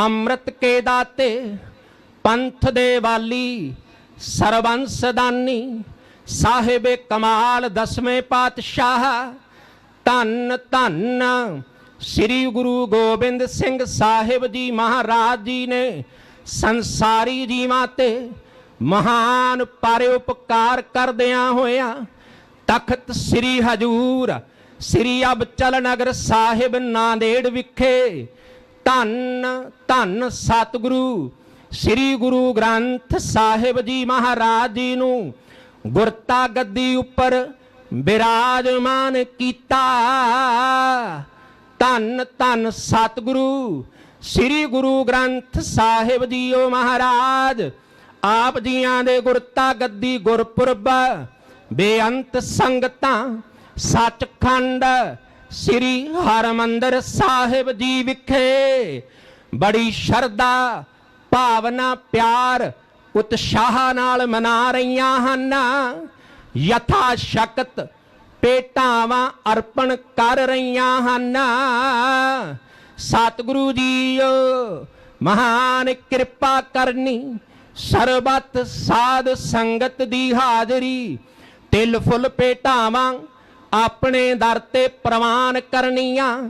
ਅੰਮ੍ਰਿਤ ਕੇ ਦਾਤੇ, ਪੰਥ ਦੇ ਵਾਲੀ ਸਰਬੰਸ ਦਾਨੀ, ਸਾਹਿਬੇ ਕਮਾਲ, ਦਸਵੇਂ ਪਾਤਸ਼ਾਹ, ਧੰਨ ਧੰਨ ਸ੍ਰੀ ਗੁਰੂ ਗੋਬਿੰਦ ਸਿੰਘ ਸਾਹਿਬ ਜੀ ਮਹਾਰਾਜ ਜੀ ਨੇ ਸੰਸਾਰੀ ਜੀਵਾਂ ਤੇ ਮਹਾਨ ਪਰਉਪਕਾਰ ਕਰਦਿਆਂ ਹੋਇਆ ਤਖਤ ਸ੍ਰੀ ਹਜੂਰ, ਸ੍ਰੀ ਅਬਚਲ ਨਗਰ ਸਾਹਿਬ ਨਾਂਦੇੜ ਵਿਖੇ ਧੰਨ ਧੰਨ ਸਤਿਗੁਰੂ, ਸ੍ਰੀ ਗੁਰੂ ਗ੍ਰੰਥ ਸਾਹਿਬ ਜੀ ਮਹਾਰਾਜ ਜੀ ਨੂੰ ਗੁਰਤਾ ਗੱਦੀ ਉੱਪਰ ਬਿਰਾਜਮਾਨ ਕੀਤਾ। ਧੰਨ ਧੰਨ ਸਤਿਗੁਰੂ, ਸ੍ਰੀ ਗੁਰੂ ਗ੍ਰੰਥ ਸਾਹਿਬ ਜੀ ਓ ਮਹਾਰਾਜ, ਆਪ ਜੀਆਂ ਦੇ ਗੁਰਤਾ ਗੱਦੀ ਗੁਰਪੁਰਬ, ਬੇਅੰਤ ਸੰਗਤਾਂ, ਸੱਚਖੰਡ ਸ੍ਰੀ ਹਰਮੰਦਰ ਸਾਹਿਬ ਜੀ ਵਿਖੇ ਬੜੀ ਸ਼ਰਧਾ, ਭਾਵਨਾ, ਪਿਆਰ, ਉਤਸ਼ਾਹ ਨਾਲ ਮਨਾ ਰਹੀਆਂ ਹਨ। ਯਥਾ ਸ਼ਕਤ ਪੇਟਾਵਾਂ ਅਰਪਣ ਕਰ ਰਹੀਆਂ ਹਨ। ਸਤਿਗੁਰੂ ਜੀਓ, ਮਹਾਨ ਕਿਰਪਾ ਕਰਨੀ, ਸਰਬਤ ਸਾਧ ਸੰਗਤ ਦੀ ਹਾਜ਼ਰੀ, ਤਿਲ ਫੁੱਲ ਪੇਟਾਵਾਂ ਆਪਣੇ ਦਰ ਤੇ ਪ੍ਰਵਾਨ ਕਰਨੀਆਂ।